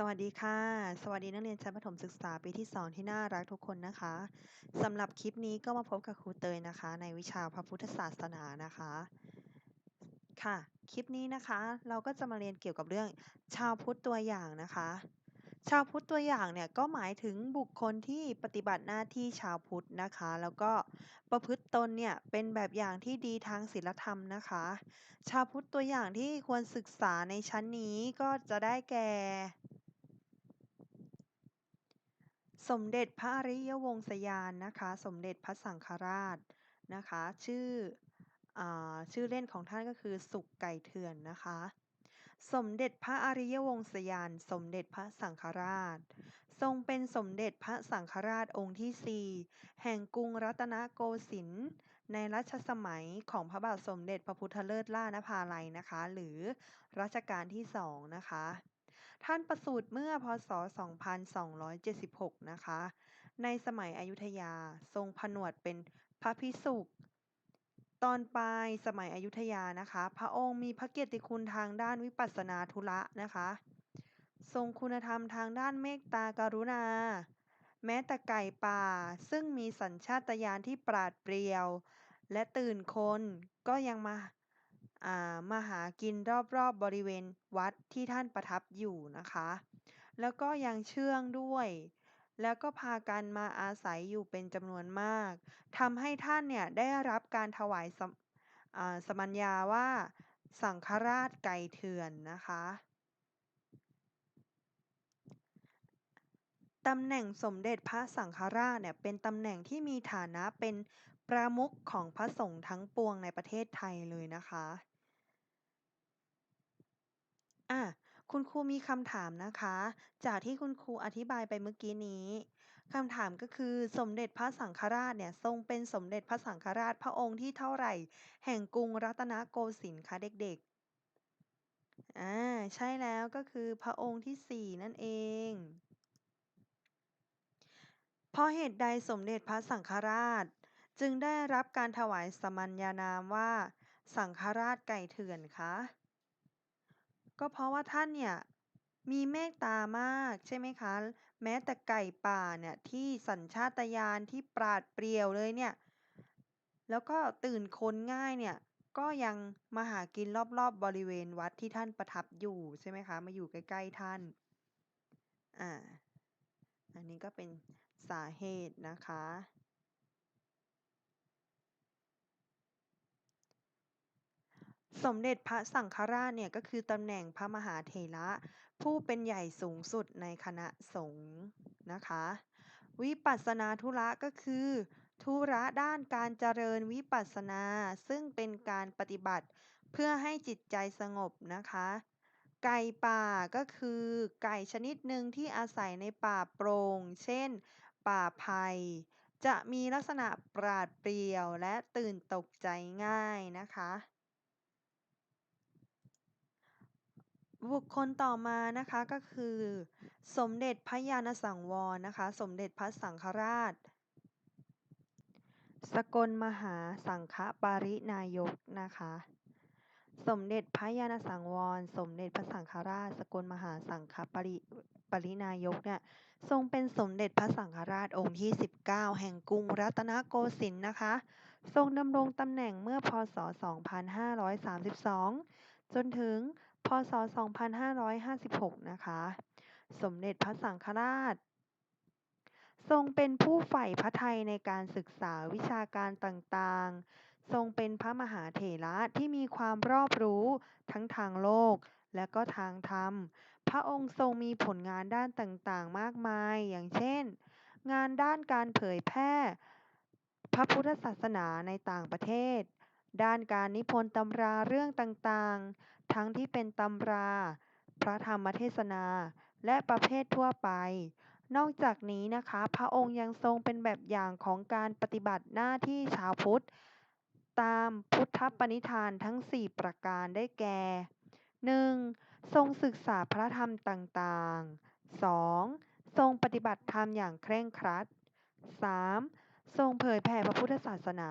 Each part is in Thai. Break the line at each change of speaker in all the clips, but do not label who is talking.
สวัสดีค่ะ สวัสดีนักเรียนชั้นประถมศึกษาปีที่ 2 ที่น่ารักทุกคนนะคะสำหรับคลิปนี้ก็มาพบกับครูเตยนะคะ ในวิชาพระพุทธศาสนานะคะ ค่ะ คลิปนี้นะคะเราก็จะมาเรียนเกี่ยวกับเรื่องชาวพุทธตัวอย่างนะคะ ชาวพุทธตัวอย่างเนี่ยก็หมายถึงบุคคลที่ปฏิบัติหน้าที่ชาวพุทธนะคะ แล้วก็ประพฤติตนเนี่ยเป็นแบบอย่างที่ดีทางศีลธรรมนะคะ ชาวพุทธตัวอย่างที่ควรศึกษาในชั้นนี้ก็จะได้แก่ สมเด็จพระอริยวงศยานนะคะ สมเด็จพระสังฆราชนะคะ ชื่ออชื่อเล่นของท่านก็คือสุกไก่เถื่อนนะคะ สมเด็จพระอริยวงศยาน สมเด็จพระสังฆราช ทรงเป็นสมเด็จพระสังฆราชองค์ที่สี่แห่งกรุงรัตนโกสินทร์ในรัชสมัยของพระบาทสมเด็จพระพุทธเลิศล่านภาลัยนะคะ หรือรัชกาลที่สองนะคะ ท่านประสูติเมื่อพศ 2276 นะคะ ในสมัยอยุธยาทรงผนวดเป็นพระภิกษุตอนปลายสมัยอยุธยานะคะ พระองค์มีพระเกียรติคุณทางด้านวิปัสสนาธุระนะคะ ทรงคุณธรรมทางด้านเมตตากรุณา แม้แต่ไก่ป่าซึ่งมีสัญชาตญาณที่ปราดเปรียว และตื่นคนก็ยังมา มาหากินรอบๆบบริเวณวัดที่ท่านประทับอยู่นะคะ แล้วก็ยังเชื่องด้วย แล้วก็พากันมาอาศัยอยู่เป็นจำนวนมากทำให้ท่านเนี่ยได้รับการถวายสสมัญญาว่าสังฆราชไก่เถื่อนนะคะตำแหน่งสมเด็จพระสังฆราชเนี่ยเป็นตำแหน่งที่มีฐานะเป็น ประมุขของพระสงฆ์ทั้งปวงในประเทศไทยเลยนะคะอะคุณครูมีคำถามนะคะ จากที่คุณครูอธิบายไปเมื่อกี้นี้คำถามก็คือสมเด็จพระสังฆราชเนี่ยทรงเป็นสมเด็จพระสังฆราชพระองค์ที่เท่าไหร่ แห่งกรุงรัตนโกสินทร์คะเด็กๆอ่าใช่แล้วก็คือพระองค์ที่สี่นั่นเองเพราะเหตุใดสมเด็จพระสังฆราช จึงได้รับการถวายสมัญญานามว่า สังฆราชไก่เถื่อนคะ ก็เพราะว่าท่านเนี่ย มีเมตตามากใช่ไหมคะ แม้แต่ไก่ป่าเนี่ยที่สัญชาตญาณที่ปราดเปรียวเลยเนี่ย แล้วก็ตื่นคนง่ายเนี่ย ก็ยังมาหากินรอบๆบบริเวณวัดที่ท่านประทับอยู่ใช่ไหมคะ มาอยู่ใกล้ๆท่าน อ่า อันนี้ก็เป็นสาเหตุนะคะ สมเด็จพระสังฆราชเนี่ยก็คือตำแหน่งพระมหาเถระ ผู้เป็นใหญ่สูงสุดในคณะสงฆ์นะคะ วิปัสสนาธุระก็คือ ธุระด้านการเจริญวิปัสสนา ซึ่งเป็นการปฏิบัติเพื่อให้จิตใจสงบนะคะ ไก่ป่าก็คือไก่ชนิดหนึ่งที่อาศัยในป่าโปร่ง เช่น ป่าไผ่จะมีลักษณะปราดเปรียวและตื่นตกใจง่ายนะคะ บุคคลต่อมานะคะก็คือ สมเด็จพระญาณสังวรนะคะ สมเด็จพระสังฆราช สกลมหาสังฆปรินายกนะคะ สมเด็จพระญาณสังวร สมเด็จพระสังฆราช สกลมหาสังฆปริปรินายกเนี่ยทรงเป็นสมเด็จพระสังฆราชองค์ที่ 19 แห่งกรุงรัตนโกสินทร์นะคะ ทรงดำรงตำแหน่งเมื่อพศ 2532 จนถึง พศ 2556 นะคะ สมเด็จพระสังฆราช ทรงเป็นผู้ใฝ่พระทัยในการศึกษาวิชาการต่างๆ ทรงเป็นพระมหาเถระที่มีความรอบรู้ทั้งทางโลกและก็ทางธรรม พระองค์ทรงมีผลงานด้านต่างๆ มากมาย อย่างเช่น งานด้านการเผยแพร่ พระพุทธศาสนาในต่างประเทศ ด้านการนิพนธ์ตำราเรื่องต่างๆ ทั้งที่เป็นตำรา พระธรรมเทศนา และประเภททั่วไป นอกจากนี้นะคะ พระองค์ยังทรงเป็นแบบอย่างของการปฏิบัติหน้าที่ชาวพุทธ ตามพุทธปณิธานทั้ง 4 ประการได้แก่ 1. ทรงศึกษาพระธรรมต่างๆ 2. ทรงปฏิบัติธรรมอย่างเคร่งครัด 3. ทรงเผยแผ่พระพุทธศาสนา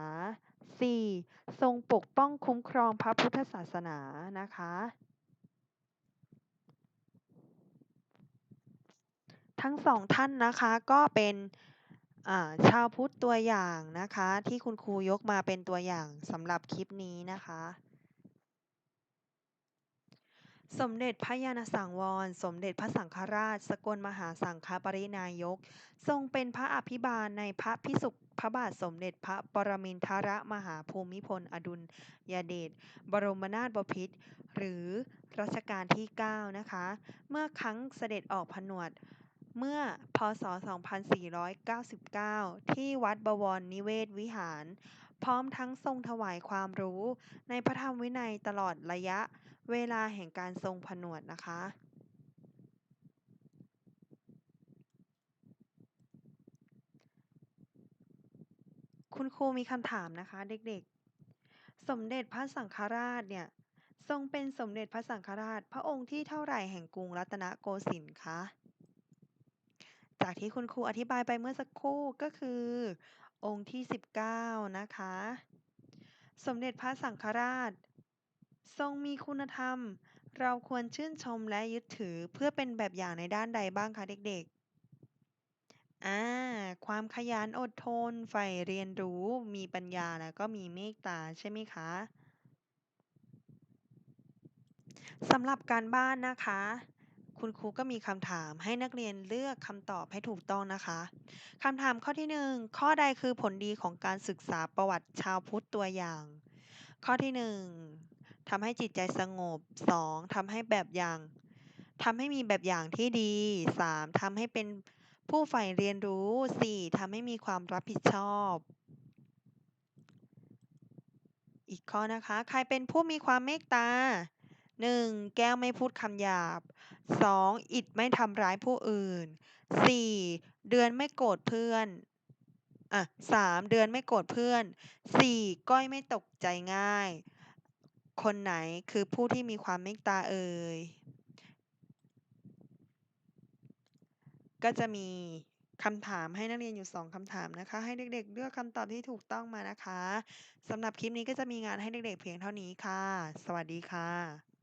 4. ทรงปกป้องคุ้มครองพระพุทธศาสนานะคะทั้ง2ท่านนะคะก็เป็นชาวพุทธตัวอย่างนะคะ ที่คุณครูยกมาเป็นตัวอย่างสำหรับคลิปนี้นะคะ สมเด็จพระญาณสังวร สมเด็จพระสังฆราช สกลมหาสังฆปรินายก ทรงเป็นพระอภิบาลในพระพิสุ พระบาทสมเด็จพระปรมินทรมหาภูมิพลอดุลยเดชบรมนาถบพิตรหรือรัชกาลที่ 9 นะคะ เมื่อครั้งเสด็จออกผนวดเมื่อพ.ศ.2499 ที่วัดบวรนิเวศวิหาร พร้อมทั้งทรงถวายความรู้ในพระธรรมวินัยตลอดระยะเวลาแห่งการทรงผนวดนะคะ คุณครูมีคำถามนะคะเด็กๆ สมเด็จพระสังฆราชเนี่ย ทรงเป็นสมเด็จพระสังฆราช พระองค์ที่เท่าไหร่แห่งกรุงรัตนโกสินทร์คะ จากที่คุณครูอธิบายไปเมื่อสักครู่ก็คือ องค์ที่ 19 นะคะ สมเด็จพระสังฆราช ทรงมีคุณธรรม เราควรชื่นชมและยึดถือเพื่อเป็นแบบอย่างในด้านใดบ้างคะเด็กๆ อา ความขยันอดทน ใฝ่เรียนรู้ มีปัญญา แล้วก็มีเมตตา ใช่ไหมคะ สำหรับการบ้านนะคะ คุณครูก็มีคำถามให้นักเรียนเลือกคำตอบให้ถูกต้องนะคะ คำถามข้อที่ 1 ข้อใดคือผลดีของการศึกษาประวัติชาวพุทธตัวอย่าง ข้อที่ 1 ทำให้จิตใจสงบ 2 ทำให้แบบอย่าง ทำให้มีแบบอย่างที่ดี 3 ทำให้เป็น ผู้ใฝ่เรียนรู้ 4 ทำให้มีความรับผิดชอบ อีกข้อนะคะ ใครเป็นผู้มีความเมตตา 1. แก้วไม่พูดคำหยาบ 2. อิฐไม่ทำร้ายผู้อื่น 4. เดือนไม่โกรธเพื่อนอะ 3. เดือนไม่โกรธเพื่อน 4. ก้อยไม่ตกใจง่าย คนไหนคือผู้ที่มีความเมตตาเอ่ย ก็จะมีคำถามให้นักเรียนอยู่ 2คำถามนะคะ ให้เด็กๆ เลือกคำตอบที่ถูกต้องมานะคะสำหรับคลิปนี้ก็จะมีงานให้เด็กๆ เพียงเท่านี้ค่ะ สวัสดีค่ะ